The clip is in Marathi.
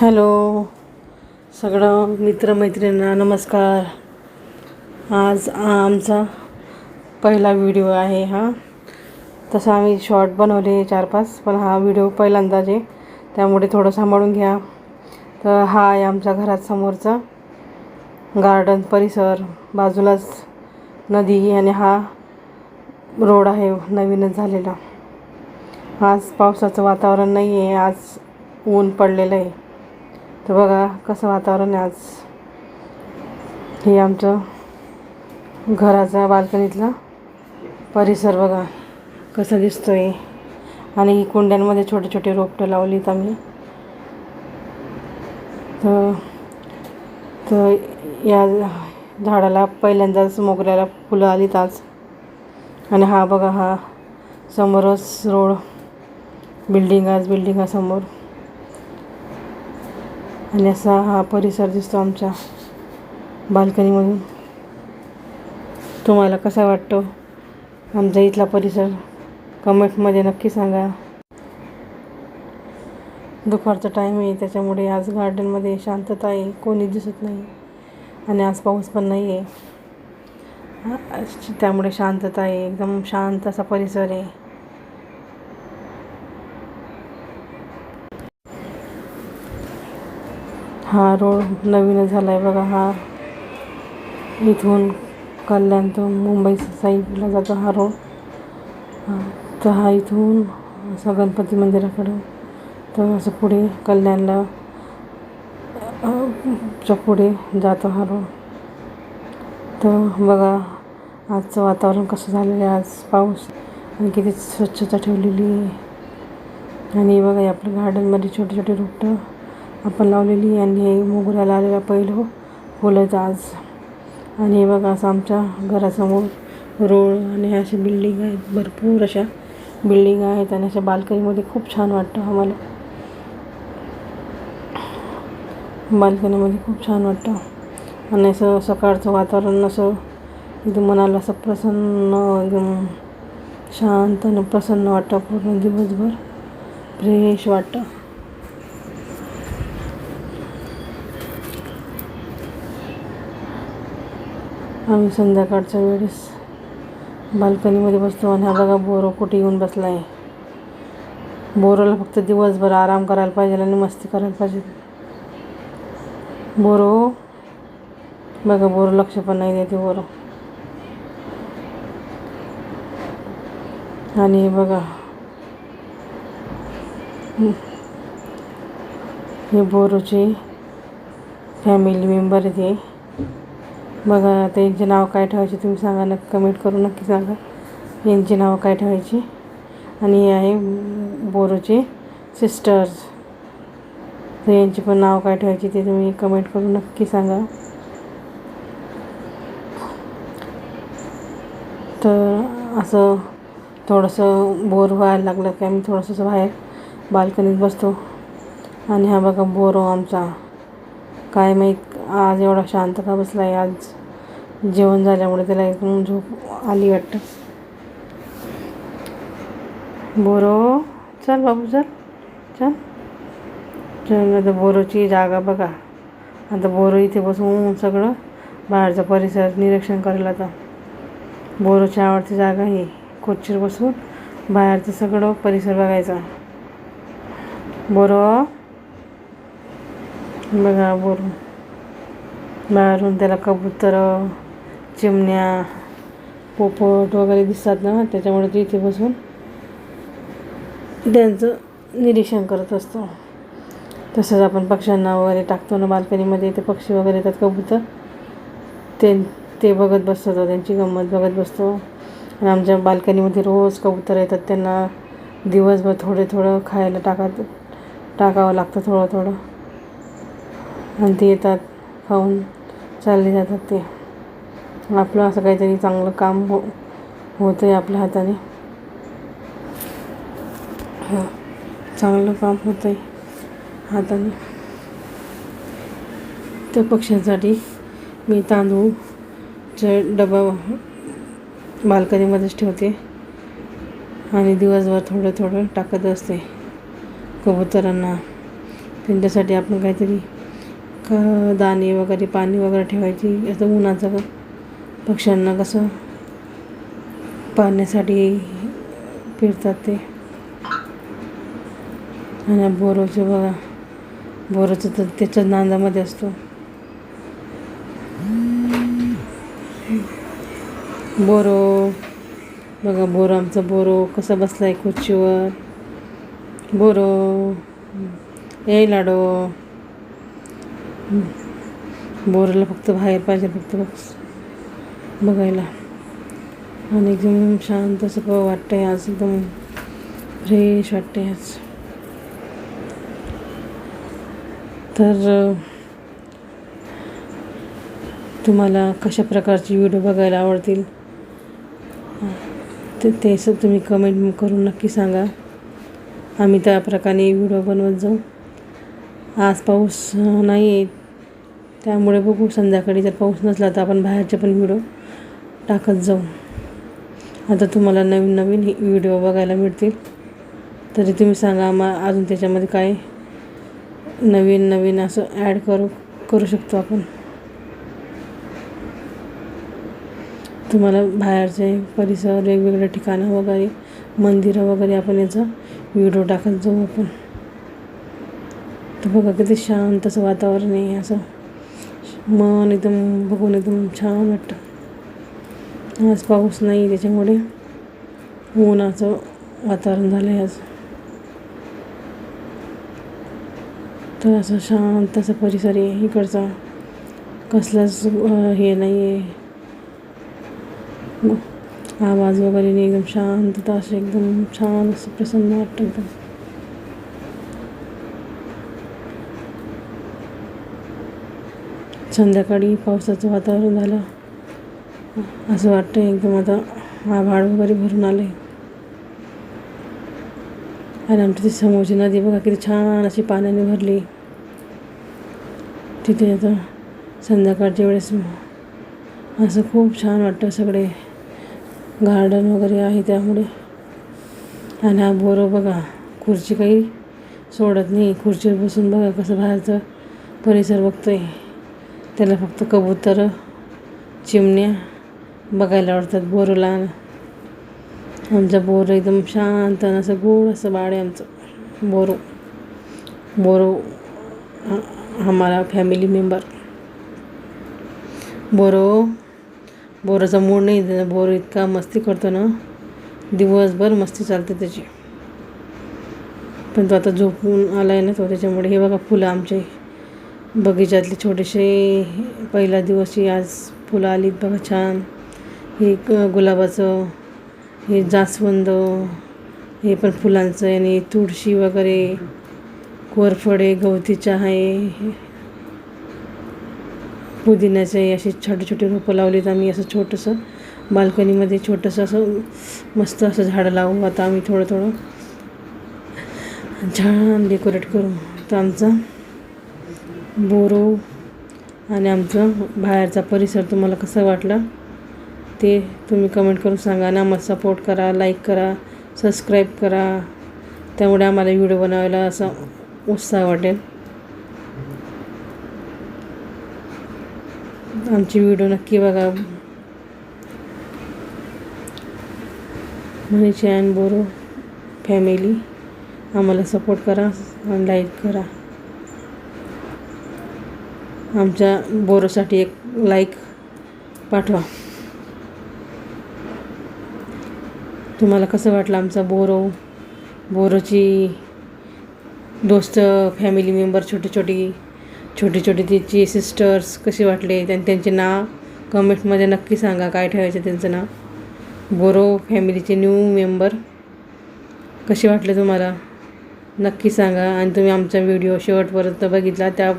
हॅलो. सगळं मित्रमैत्रिणींना नमस्कार. आज आमचा पहिला व्हिडिओ आहे हा. तसा आम्ही शॉर्ट बनवले चार पाच पण हा व्हिडिओ पहिल्यांदाच आहे. त्यामुळे थोडं सांभाळून घ्या. तर हा आहे आमच्या घरात समोरचा गार्डन परिसर. बाजूलाच नदी आणि हा रोड आहे नवीनच झालेला. आज पावसाचं वातावरण नाही आहे आज ऊन पडलेलं आहे. तर बघा कसं वातावरण आहे आज. हे आमचं घराचा बाल्कनीतला परिसर बघा कसा दिसतोय. आणि कुंड्यांमध्ये छोटे छोटे रोपटं लावलीत आम्ही. तर तर या झाडाला पहिल्यांदाच मोगऱ्याला फुलं आलीत आज. आणि हा बघा हा समोरच रोड बिल्डिंग आज बिल्डिंगासमोर आणि असा हा परिसर दिसतो आमच्या बाल्कनीमधून. तुम्हाला कसा वाटतो आमचा इथला परिसर? कमेंटमध्ये नक्की सांगा. दुपारचा टाईम आहे त्याच्यामुळे आज गार्डनमध्ये शांतता आहे कोणी दिसत नाही आणि आज पाऊस पण नाही आहे त्यामुळे शांतता आहे एकदम शांत असा परिसर आहे. हा रोड नवीनच झाला आहे बघा हा इथून कल्याण तो मुंबई साईडला जातो हा रोड. तर हा इथून असा गणपती मंदिराकडं तर असं पुढे कल्याणला च्या पुढे जातो हा रोड. तर बघा आजचं वातावरण कसं झालेलं आहे आज पाऊस आणि किती स्वच्छता ठेवलेली आहे. आणि बघा आपल्या गार्डनमध्ये छोटे छोटे रोपटं आपण लावलेली आणि हे मोगऱ्याला आलेला पहिलं हो, फुलंच आज. आणि हे बघा असं आमच्या घरासमोर रोड आणि अशा बिल्डिंग आहेत भरपूर अशा बिल्डिंग आहेत आणि अशा बाल्कनीमध्ये खूप छान वाटतं आम्हाला. बाल्कनीमध्ये खूप छान वाटतं. आणि असं सकाळचं वातावरण असं एकदम मनाला असं प्रसन्न एकदम शांत आणि प्रसन्न वाटतं पूर्ण दिवसभर. फ्रेश वाटतं. आम्ही संध्याकाळच्या वेळेस बाल्कनीमध्ये बसतो आणि हा बघा बोरं कुठे येऊन बसला आहे बोरोला फक्त दिवसभर आराम करायला पाहिजे आणि मस्ती करायला पाहिजे. बोरो हो. बघा बोरो लक्ष पण नाही देते बोरो. आणि बघा. हे बोरोचे फॅमिली मेंबर आहेत बघा आता यांचे नाव काय ठेवायचे तुम्ही सांगा नक्की कमेंट करून नक्की सांगा. यांची नावं काय ठेवायची? आणि हे आहे बोरोचे सिस्टर्स तर यांची पण नाव काय ठेवायची ते तुम्ही कमेंट करून नक्की सांगा. तर असं थोडंसं बोर व्हायला लागलं की आम्ही थोडंसं बाहेर बाल्कनीत बसतो. आणि हा बघा बोरो आमचा. काय माहीत आज एवढा शांत का बसला आहे आज जेवण झाल्यामुळे त्याला एकदम झोप आली वाटतं. बोरो चल बाबू चल चल. चल आता बोरोची जागा बघा. आता बोरो इथे बसून सगळं बाहेरचा परिसर निरीक्षण करेल आता. बोरोची आवडती जागा ही खुर्चीवर बसून बाहेरचं सगळं परिसर बघायचा. बोरो. बघा बोरो. बाहेरून त्याला कबूतर चिमण्या पोपट वगैरे दिसतात ना त्याच्यामुळे ते इथे बसून त्यांचं निरीक्षण करत असतो. तसंच आपण पक्ष्यांना वगैरे टाकतो ना बाल्कनीमध्ये ते पक्षी वगैरे येतात कबूतर. ते ते बघत बसतो त्यांची गंमत बघत बसतो. आणि आमच्या बाल्कनीमध्ये रोज कबूतर येतात त्यांना दिवसभर थोडे थोडं खायला टाकत टाकावं लागतं थोडं थोडं. आणि ते येतात खाऊन. चालले जातात ते. आपलं असं काहीतरी चांगलं काम हो होतं आहे आपल्या हाताने. हां चांगलं काम होतं आहे हाताने. त्या पक्ष्यांसाठी मी तांदूळचे डबा बाल्कनीमध्येच ठेवते. आणि दिवसभर थोडं थोडं टाकत असते. कबुतरांना. त्यांच्यासाठी आपण काहीतरी दाणे वगैरे पाणी वगैरे ठेवायची. असं उन्हाचं पक्ष्यांना कसं पाण्यासाठी फिरतात ते. आणि बोरोचं बघा. बोराचं तर त्याच्या नांदामध्ये असतो. बोरो. बघा बोरो आमचा बोरो कसा बसलाय खुर्चीवर. बोरो. ए लाडो. बोराला फक्त बाहेर पाहिजे फक्त बघ बघायला. आणि एकदम शांत असं वाटतंय आज एकदम फ्रेश वाटते आज. तर तुम्हाला कशा प्रकारचे व्हिडिओ बघायला आवडतील? ते ते तुम्ही कमेंट करून नक्की सांगा. आम्ही त्या प्रकारे व्हिडिओ बनवत जाऊ. आज पाऊस नाही आहे त्यामुळे बघू संध्याकाळी जर पाऊस नसला तर आपण बाहेरचे पण व्हिडिओ टाकत जाऊ. आता तुम्हाला नवीन नवीन व्हिडिओ बघायला मिळतील. तरी तुम्ही सांगा मग अजून त्याच्यामध्ये काय नवीन नवीन असं ॲड करू करू शकतो आपण. तुम्हाला बाहेरचे परिसर वेगवेगळे ठिकाणं वगैरे मंदिरं वगैरे आपण याचा व्हिडिओ टाकत जाऊ आपण. बघा किती शांत असं वातावरण आहे असं मन एकदम बघून एकदम छान वाटतं. आज पाऊस नाही त्याच्यामुळे उन्हाचं वातावरण झालं आहे आज. तर असं शांत असं परिसर आहे इकडचा कसलाच हे नाही आहे आवाज वगैरे नाही एकदम शांतता असं एकदम छान असं प्रसन्न वाटतं एकदम. संध्याकाळी पावसाचं वातावरण झालं. असं वाटतं एकदम आता आभाळ वगैरे भरून आले आणि आमची ती समोरची नदी बघा किती छान अशी पाण्याने भरली. तिथे आता संध्याकाळच्या वेळेस असं खूप छान वाटतं सगळे. गार्डन वगैरे आहे त्यामुळे. आणि हा बोरं बघा खुर्ची काही सोडत नाही. खुर्चीवर बसून बघा कसं बाहेरचं परिसर बघतोय. त्याला फक्त कबूतर चिमण्या बघायला आवडतात बोरूला. आमचा बोर एकदम शांत आणि असं गोड असं बाळ आहे आमचं. बोरू. बोरू हमारा फॅमिली मेंबर बोरो. बोराचा मूड नाही बोर इतका मस्ती करतो ना. दिवसभर मस्ती चालते त्याची. पण तो आता झोपून आला आहे ना तो त्याच्यामुळे हे बघा फुलं आमचे. बगीचातले छोटेसे पहिला दिवशी आज फुलं आलीत बघा छान. हे गुलाबाचं हे जास्वंद हे पण फुलांचं आणि तुळशी वगैरे कोरफडे गवती आहे. पुदिन्याचे असे छोटे छोटे रोपं लावलीत आम्ही असं छोटंसं बाल्कनीमध्ये छोटंसं असं मस्त असं झाडं लावू. आता आम्ही थोडं थोडं छान डेकोरेट करू. तर आमचा बोरो आणि आमचं बाहेरचा परिसर तुम्हाला कसं वाटलं ते तुम्ही कमेंट करून सांगा ना आम्हाला सपोर्ट करा लाईक करा सबस्क्राईब करा. त्यामुळे आम्हाला व्हिडिओ बनवायला असा उत्साह वाटेल. आमची व्हिडिओ नक्की बघा. मनीषा अँड बोरो फॅमिली आम्हाला सपोर्ट करा आणि लाईक करा. आमच्या बोरोसाठी एक लाईक पाठवा. तुम्हाला कसं वाटलं आमचा बोरो? बोरोची दोस्त फॅमिली मेंबर छोटी छोटी छोटी छोटी तिची सिस्टर्स कसे वाटले? त्यांनी त्यांचे नाव कमेंटमध्ये नक्की सांगा काय ठेवायचं त्यांचं नाव? बोरो फॅमिलीचे न्यू मेंबर कसे वाटले तुम्हाला? नक्की सांगा. आणि तुम्ही आमचा व्हिडिओ शेवटपर्यंत बघितला त्या